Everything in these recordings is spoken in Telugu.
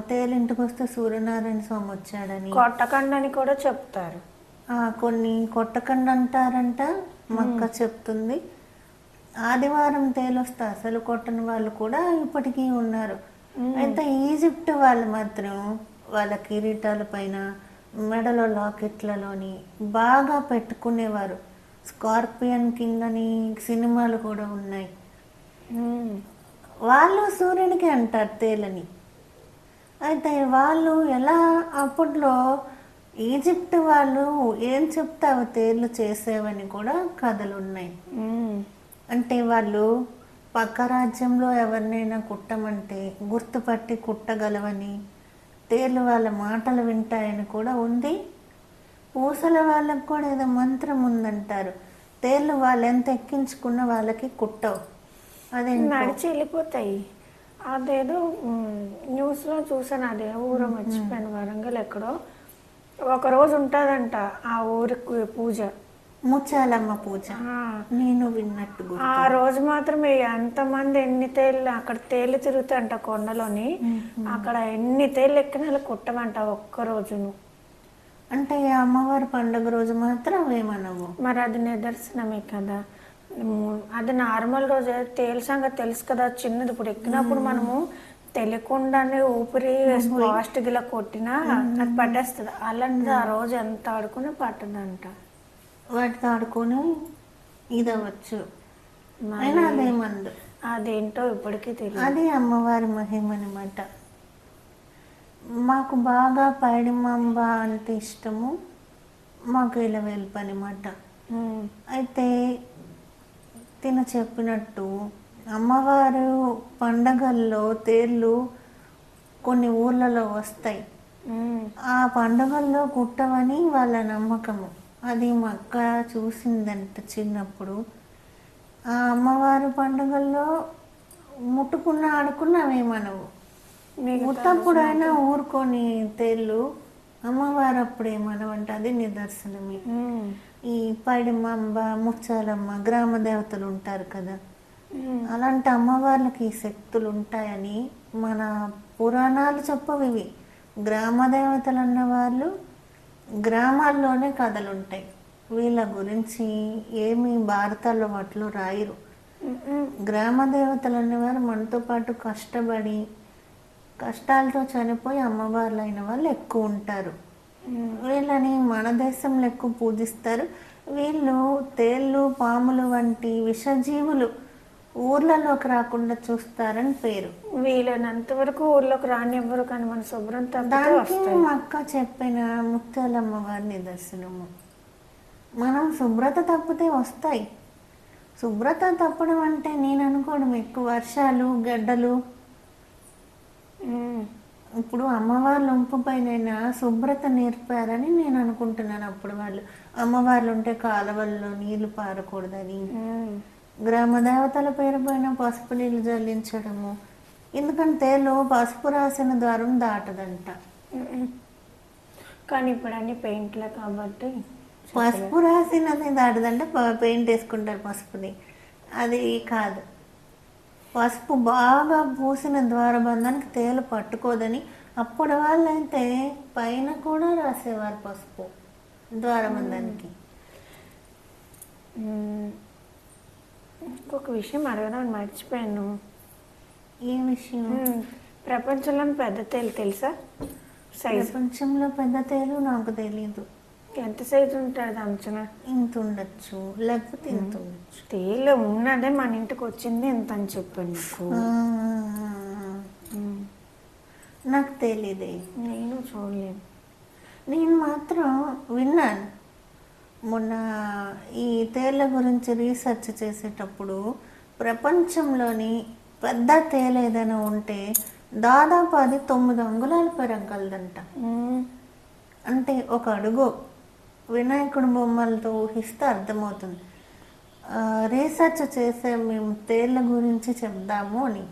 తేలింటికి వస్తే సూర్యనారాయణ స్వామి వచ్చాడని. కొట్టకండి అని కూడా చెప్తారు. ఆ, కొన్ని కొట్టకండి అంటారంట మక్క చెప్తుంది. ఆదివారం తేలొస్తే అసలు కొట్టని వాళ్ళు కూడా ఇప్పటికీ ఉన్నారు. అయితే ఈజిప్ట్ వాళ్ళు మాత్రం వాళ్ళ కిరీటాల పైన మెడలో లాకెట్లలోని బాగా పెట్టుకునేవారు. స్కార్పియన్ కింగ్ అని సినిమాలు కూడా ఉన్నాయి. ఉమ్. వాళ్ళు సూర్యునికి అంటారు తేలని. అయితే వాళ్ళు ఎలా అప్పట్లో ఈజిప్ట్ వాళ్ళు ఏం చెప్తే అవి తేళ్ళు చేసేవని కూడా కథలు ఉన్నాయి. అంటే వాళ్ళు పక్క రాజ్యంలో ఎవరినైనా కుట్టమంటే గుర్తుపట్టి కుట్టగలవని తేళ్ళు వాళ్ళ మాటలు వింటాయని కూడా ఉంది. పూసల వాళ్ళకు కూడా ఏదో మంత్రం ఉందంటారు. తేళ్ళు వాళ్ళు ఎంత ఎక్కించుకున్న వాళ్ళకి కుట్టవు. అదే నడిచి వెళ్ళిపోతాయి. అదేదో న్యూస్లో చూసాను అదే ఊరు మర్చిపోయాను వరంగల్ ఎక్కడో. ఒక రోజు ఉంటుందంట ఆ ఊరికి పూజ. ముచ్చాలమ్మ పూజ. నేను విన్నట్టు. ఆ రోజు మాత్రమే ఎంతమంది ఎన్ని తేళ్ళు అక్కడ తేళ్ళు తిరుగుతాయంట కొండలోని. అక్కడ ఎన్ని తేళ్ళు ఎక్కిన కుట్టమంట ఒక్క రోజును. అంటే అమ్మవారి పండుగ రోజు మాత్రం అవేమనవు? మరి అది నిదర్శనమే కదా. అది నార్మల్ రోజు తేలు సంగతి తెలుసు కదా చిన్నది. ఇప్పుడు ఎక్కినప్పుడు మనము తెలియకుండానే ఊపిరి ఫాస్ట్ గిలా కొట్టినా అది పట్టేస్తుంది. అలాంటిది ఆ రోజు ఎంత ఆడుకుని పట్టదంట. వాటితో ఆడుకొని ఇదవచ్చు అయినా అదే మందు. అదేంటో ఇప్పటికీ తెలియదు అది అమ్మవారి మహిమ అనమాట మాకు బాగా పైడిమాంబ అంటే ఇష్టము. మాకు ఇలా ఉమ్, అయితే తిన చెప్పినట్టు అమ్మవారు పండగల్లో తేళ్ళు కొన్ని ఊర్లలో వస్తాయి. ఆ పండుగల్లో కుట్టవని వాళ్ళ నమ్మకము. అది మా అక్క చూసిందంట చిన్నప్పుడు. ఆ అమ్మవారు పండుగల్లో ముట్టుకున్న ఆడుకున్న అవేమనవు మిగతా ఉత్తప్పుడైనా ఊరుకొని తేళ్ళు అమ్మవారు అప్పుడేమనవంట అది నిదర్శనమే. ఈ పైడిమాంబ ముచ్చాలమ్మ గ్రామ దేవతలు ఉంటారు కదా. అలాంటి అమ్మవార్లకి శక్తులు ఉంటాయని మన పురాణాలు చెప్పవు ఇవి. గ్రామ దేవతలు అన్న వాళ్ళు గ్రామాల్లోనే కథలు ఉంటాయి వీళ్ళ గురించి ఏమి భారతాల్లో వాటిలో రాయరు. గ్రామ దేవతలు అనేవారు మనతో పాటు కష్టపడి కష్టాలతో చనిపోయి అమ్మవార్లు అయిన వాళ్ళు ఎక్కువ ఉంటారు వీళ్ళని మన దేశంలో ఎక్కువ పూజిస్తారు. వీళ్ళు తేళ్ళు పాములు వంటి విషజీవులు ఊర్లలోకి రాకుండా చూస్తారని పేరు. వీలైనంత వరకు ఊర్లోకి రానివ్వరు కానీ మన శుభ్రం దానికి మా అక్క చెప్పిన ముత్యాలమ్మ వారి నిదర్శనము. మనం శుభ్రత తప్పితే వస్తాయి. శుభ్రత తప్పడం అంటే నేను అనుకోవడం ఎక్కువ వర్షాలు గడ్డలు. ఇప్పుడు అమ్మవార్లు ఉంపు పైన శుభ్రత నేర్పారని నేను అనుకుంటున్నాను అప్పుడు వాళ్ళు. అమ్మవార్లు ఉంటే కాలువల్లో నీళ్ళు పారకూడదని. గ్రామ దేవతల పేరు పైన పసుపు నీళ్ళు జల్లించడము. ఎందుకంటే లో పసుపు రాసిన ద్వారం దాటదంట. కానీ ఇప్పుడు అన్ని పెయింట్లే కాబట్టి పసుపు రాసినది దాటదంటే పెయింట్ వేసుకుంటారు పసుపుని. అది కాదు. పసుపు బాగా పూసిన ద్వారబంధానికి తేలు పట్టుకోదని అప్పుడు వాళ్ళైతే పైన కూడా రాసేవారు పసుపు ద్వారబంధానికి. ఇంకొక విషయం అడగడం మర్చిపోయాను. ఏ విషయం? ఉమ్. ప్రపంచంలోని పెద్ద తేలు తెలుసా? ప్రపంచంలో పెద్ద తేలు నాకు తెలీదు. ఎంత సైజు ఉంటుంది అంచనా? ఇంత ఉండొచ్చు. లేకపోతే ఇంత ఉండొచ్చు. తేలు ఉన్నదే మన ఇంటికి వచ్చింది ఎంత అని చెప్పాను నీకు. నాకు తెలీదే. నేను చూడలేను. నేను మాత్రం విన్నాను. మొన్న ఈ తేళ్ళ గురించి రీసెర్చ్ చేసేటప్పుడు ప్రపంచంలోని పెద్ద తేలు ఏదైనా ఉంటే దాదాపు అది తొమ్మిది అంగుళాలు పెరగలదంట. అంటే ఒక అడుగు. వినాయకుడు బొమ్మలతో ఊహిస్తే అర్థమవుతుంది. రీసెర్చ్ చేసే మేము తేళ్ళ గురించి చెప్దాము అని.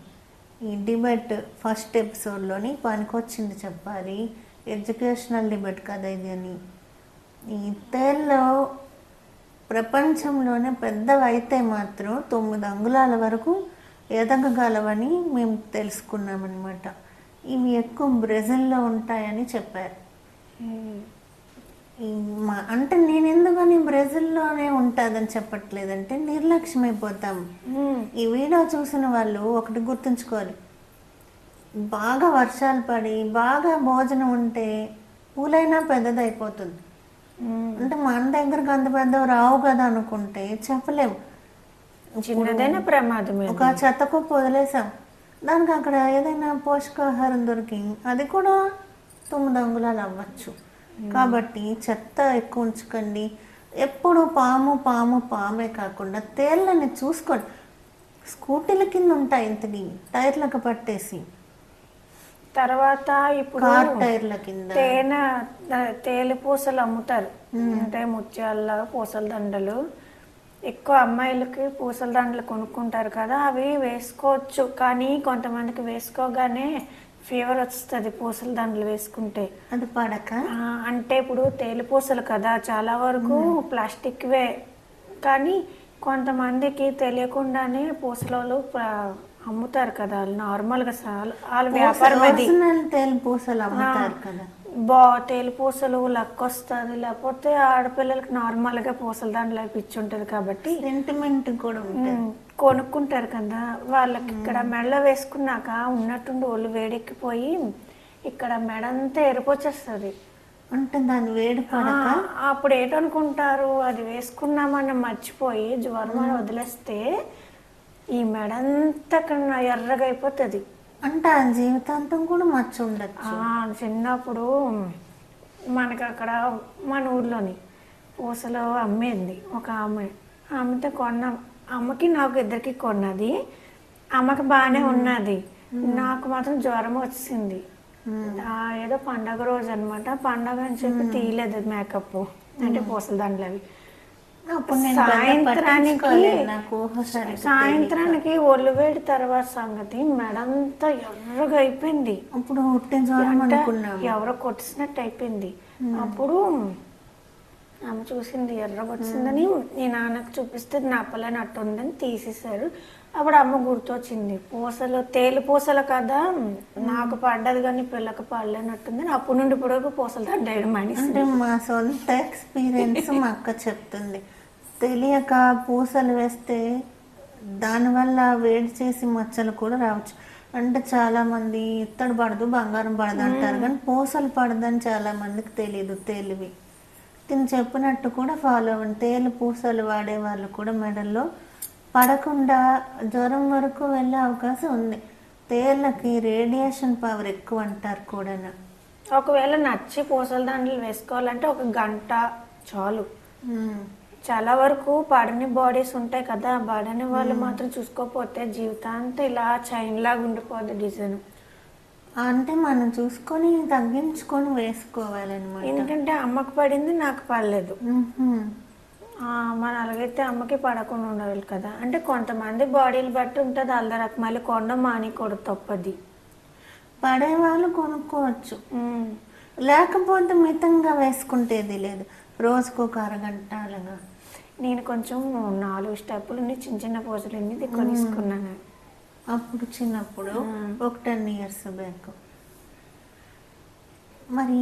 ఈ డిబేట్ ఫస్ట్ ఎపిసోడ్లోని పనికొచ్చింది చెప్పాలి. ఎడ్యుకేషనల్ డిబేట్ కదా ఇది అని. ఈ తేళ్ళు ప్రపంచంలోనే పెద్దవైతే మాత్రం తొమ్మిది అంగుళాల వరకు ఎదగగలవని మేము తెలుసుకున్నామన్నమాట. ఇవి ఎక్కువ బ్రెజిల్లో ఉంటాయని చెప్పారు. మా అంటే నేను ఎందుకని బ్రెజిల్లోనే ఉంటుందని చెప్పట్లేదంటే నిర్లక్ష్యం అయిపోతాం. ఈ వీడియో చూసిన వాళ్ళు ఒకటి గుర్తుంచుకోవాలి. బాగా వర్షాలు పడి బాగా భోజనం ఉంటే పూలైనా పెద్దదైపోతుంది. అంటే మన దగ్గరకు అంత పెద్దవి రావు కదా అనుకుంటే చెప్పలేము. చిన్నదైనా ప్రమాదమే ఒక చెత్త కుప్ప వదిలేసాం. దానికి అక్కడ ఏదైనా పోషకాహారం దొరికి అది కూడా తొమ్మిది అంగుళాలు అవ్వచ్చు. కాబట్టి చెత్త ఎక్కువ ఉంచుకోండి. ఎప్పుడు పాము పాము పామే కాకుండా తేళ్ళని చూసుకోండి. స్కూటీల కింద ఉంటాయి ఇంతకి టైర్లకు పట్టేసి. తర్వాత ఇప్పుడు కార్ టైర్ల కింద. తేనె తేనె పూసలు అమ్ముతారు. అంటే ముత్యాల పూసల దండలు. ఎక్కువ అమ్మాయిలకి పూసల దండలు కొనుక్కుంటారు కదా అవి వేసుకోవచ్చు. కానీ కొంతమందికి వేసుకోగానే ఫీవర్ వస్తుంది పూసల దండలు వేసుకుంటే. అది పడక? అంటే ఇప్పుడు తేలి పూసలు కదా చాలా వరకు ప్లాస్టిక్వే. కానీ కొంతమందికి తెలియకుండానే పూసలు అమ్ముతారు కదా వాళ్ళు నార్మల్గా వాళ్ళ వ్యాపారం అది. ఒరిజినల్ తేలు పూసలు అమ్ముతారు కదా. బా తేలి పూసలు లక్ వస్తుంది లేకపోతే ఆడపిల్లలకి నార్మల్గా పూసల దాంట్లో పిచ్చి ఉంటుంది కాబట్టి. సెంటిమెంట్ కూడా ఉంటుంది. కొనుక్కుంటారు కదా వాళ్ళకి ఇక్కడ మెడ వేసుకున్నాక ఉన్నట్టుండి ఒళ్ళు వేడెక్కిపోయి ఇక్కడ మెడ అంతా ఎరిపొచ్చేస్తుంది. అంటే దాని వేడి పడక? అప్పుడు ఏంటనుకుంటారు? అది వేసుకున్నామని మర్చిపోయి జ్వరం అని వదిలేస్తే ఈ మెడ అంతా ఇక్కడ ఎర్రగా అయిపోతుంది. అంటే ఆ జీవితాంతం కూడా మచ్చ ఉండదు ఆ, చిన్నప్పుడు మనకి అక్కడ మన ఊర్లోని పూసలు అమ్మేది. ఒక ఆమె ఆమెతో కొన్నాం. అమ్మకి నాకు ఇద్దరికి కొన్నది. అమ్మకి బాగానే ఉన్నది. నాకు మాత్రం జ్వరం వచ్చింది. ఆ, ఏదో పండగ రోజు అనమాట పండగ అని చెప్పి తీయలేదు మేకప్ అంటే పూసల దండలు అవి. అప్పుడు నేను పెద్ద సాయంత్రానికి సాయంత్రానికి ఒళ్ళు వేడి తర్వాత సంగతి మెడంతా ఎర్రగా అయిపోయింది. అప్పుడు ఎవరో కొట్టినట్టు అయిపోయింది. అప్పుడు ఆమె చూసింది ఎర్ర వచ్చిందని నీ నాన్నకు చూపిస్తే నప్పలేనట్టు ఉందని తీసేశారు. అప్పుడు అమ్మ గుర్తొచ్చింది పూసలు తేలి పూసలు కదా నాకు పడ్డది కానీ పిల్లకి పడలేనట్టుంది అప్పటి నుండి ఇప్పుడు పూసలు మనిషి అంటే మా సొంత ఎక్స్పీరియన్స్ మా అక్క చెప్తుంది తెలియక పూసలు వేస్తే దానివల్ల వేడి చేసి మచ్చలు కూడా రావచ్చు. అంటే చాలా మంది ఇత్తడి పడదు బంగారం పడదు అంటారు కానీ పూసలు పడదని చాలా మందికి తెలియదు తెలివి. తిని చెప్పినట్టు కూడా ఫాలో అవ్వండి తేలు పూసలు వాడే వాళ్ళు కూడా మెడల్లో పడకుండా జ్వరం వరకు వెళ్ళే అవకాశం ఉంది. తేళ్ళకి రేడియేషన్ పవర్ ఎక్కువ అంటారు కూడా ఒకవేళ నచ్చి పూసల దండలు వేసుకోవాలంటే ఒక గంట చాలు. చాలా వరకు పడని బాడీస్ ఉంటాయి కదా పడని వాళ్ళు మాత్రం చూసుకోకపోతే జీవితాంతం ఇలా చైన్ లాగా ఉండిపోద్ది డిజైన్ అంటే మనం చూసుకొని తగ్గించుకొని వేసుకోవాలన్నమాట. ఎందుకంటే అమ్మకి పడింది నాకు పడలేదు. మన అలాగైతే అమ్మకి పడకుండా ఉండాలి కదా. అంటే కొంతమంది బాడీలు బట్టి ఉంటుంది అల్లరకు మళ్ళీ కొండ మానేకూడదు తప్పది. పడే వాళ్ళు కొనుక్కోవచ్చు. లేకపోతే మితంగా వేసుకుంటేది లేదు. రోజుకు ఒక అరగంట అలాగా. నేను కొంచెం నాలుగు స్టెప్పులు చిన్న చిన్న పూసలు ఇది కొనేసుకున్నాను. అప్పుడు చిన్నప్పుడు ఒక టెన్ ఇయర్స్ బ్యాక్. మరి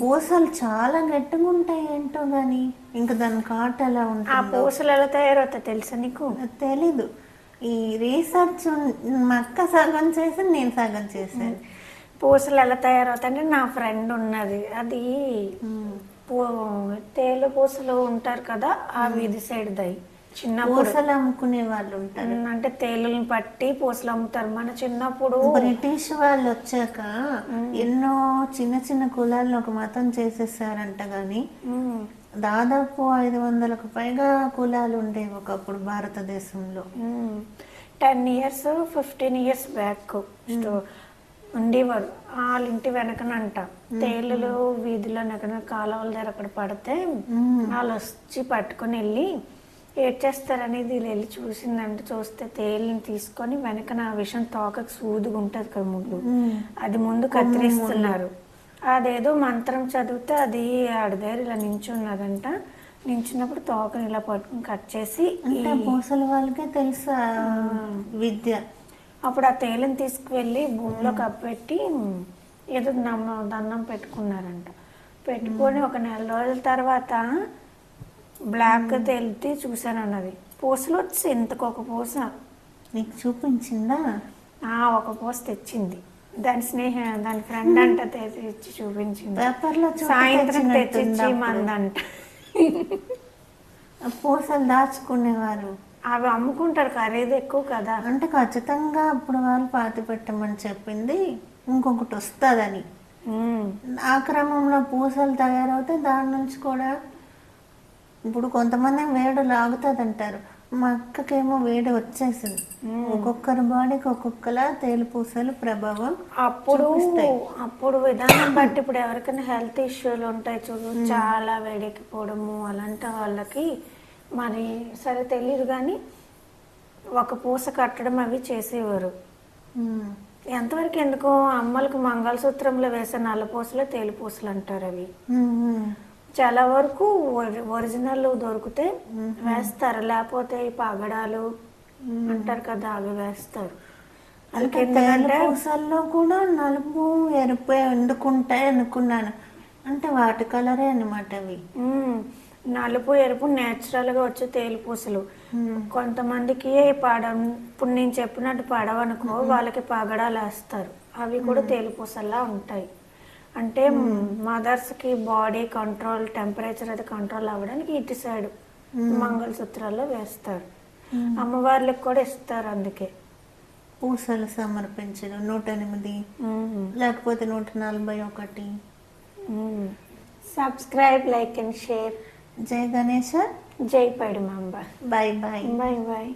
పూసలు చాలా గట్టిగా ఉంటాయి ఏంటో కానీ ఇంకా దాని కాట ఎలా ఆ ఉంటుందో పూసలు ఎలా తయారవుతాయి తెలుసా నీకు? తెలీదు. ఈ రీసెర్చ్ మా అక్క సగం చేసి నేను సగం చేశాను. పూసలు ఎలా తయారవుతాయి అంటే నా ఫ్రెండ్ ఉన్నది. అది. పూ తేలు పూసలు ఉంటారు కదా ఆ వీధి సైడ్ దయి. చిన్నప్పుడు పూసలు అమ్ముకునే వాళ్ళు ఉంటారు. అంటే తేలుని పట్టి పూసలు అమ్ముతారు. మన చిన్నప్పుడు బ్రిటిష్ వాళ్ళు వచ్చాక ఎన్నో చిన్న చిన్న కులాలను ఒక మతం చేసేసారంట గాని దాదాపు ఐదు వందలకు పైగా కులాలు ఉండేవి ఒకప్పుడు భారతదేశంలో. Ten years fifteen years back ఉండేవారు. వాళ్ళ ఇంటి వెనకనంట. తేలులు వీధిలో ఎక్కడ కాలువల దగ్గర అక్కడ పడితే వాళ్ళు వచ్చి పట్టుకొని వెళ్ళి ఏడ్ చేస్తారనేది వీళ్ళు వెళ్ళి చూసిందంటే చూస్తే తేలిని తీసుకొని వెనకన ఆ విషయం తోకకు సూదుగా ఉంటుంది కదా ముళ్ళు అది ముందు కత్తిరిస్తున్నారు. అదేదో మంత్రం చదివితే అది ఆడ దగ్గర ఇలా నించున్నదంట నించున్నప్పుడు తోకని ఇలా పట్టుకుని కట్ చేసి అంటే పూసల వాళ్ళకే తెలుసా విద్య. అప్పుడు ఆ తేలిని తీసుకువెళ్ళి భూమిలో కప్పెట్టి ఏదో నమ్మ దండం పెట్టుకున్నారంట. పెట్టుకొని ఒక నెల రోజుల తర్వాత బ్లాక్ తేలితే చూశాను అన్నది పూసలు వచ్చి ఇంతకు ఒక పూస. నీకు చూపించిందా? ఆ ఒక పూస తెచ్చింది. దాని స్నేహ దాని ఫ్రెండ్ అంట తెచ్చి చూపించింది. పేపర్లో సాయంత్రం తెచ్చిచ్చి. మందంట. పూసలు దాచుకునేవారు. అవి అమ్ముకుంటారు ఖరీదు ఎక్కువ కదా. అంటే ఖచ్చితంగా అప్పుడు వాళ్ళు పాతి పెట్టమని చెప్పింది. ఇంకొకటి వస్తుందని. ఉమ్. ఆ క్రమంలో పూసలు తయారవుతే దాని నుంచి కూడా ఇప్పుడు కొంతమంది వేడి లాగుతుంది అంటారు మా అక్కకేమో వేడి వచ్చేసింది ఒక్కొక్కరి బాడీకి ఒక్కొక్కలా తేలు పూసలు ప్రభావం అప్పుడు. అప్పుడు విధానం బట్టి ఇప్పుడు ఎవరికైనా హెల్త్ ఇష్యూలు ఉంటాయి చూడు చాలా వేడెక్కిపోవడము అలాంటి వాళ్ళకి మరి సరే తెలియదు కానీ ఒక పూస కట్టడం అవి చేసేవారు. ఎంతవరకు ఎందుకో అమ్మలకు మంగళసూత్రంలో వేసే నల్ల పూసలు తేలి పూసలు అంటారు అవి. చాలా వరకు ఒరి- ఒరిజినల్ దొరికితే వేస్తారు. లేకపోతే ఈ పగడాలు అంటారు కదా అవి వేస్తారు. పూసల్లో కూడా నలుపు ఎరుపు ఎందుకుంటాయి అనుకున్నాను. అంటే వాటి కలరే అనమాట అవి. నలుపు ఎరుపు నేచురల్గా వచ్చే తేలి పూసలు. ఉమ్. కొంతమందికి పడ ఇప్పుడు నేను చెప్పినట్టు పడవనుకో వాళ్ళకి పగడాలు వేస్తారు. అవి కూడా తేలి పూసల్లా ఉంటాయి. అంటే మదర్స్కి బాడీ కంట్రోల్ టెంపరేచర్ అది కంట్రోల్ అవ్వడానికి ఇటు సైడ్ మంగళసూత్రాల్లో వేస్తారు. అమ్మవార్లకు కూడా ఇస్తారు అందుకే. పూసలు సమర్పించడం నూట ఎనిమిది. లేకపోతే నూట నలభై ఒకటి. Subscribe like and share. జై గణేష జై పైడి member bye bye bye bye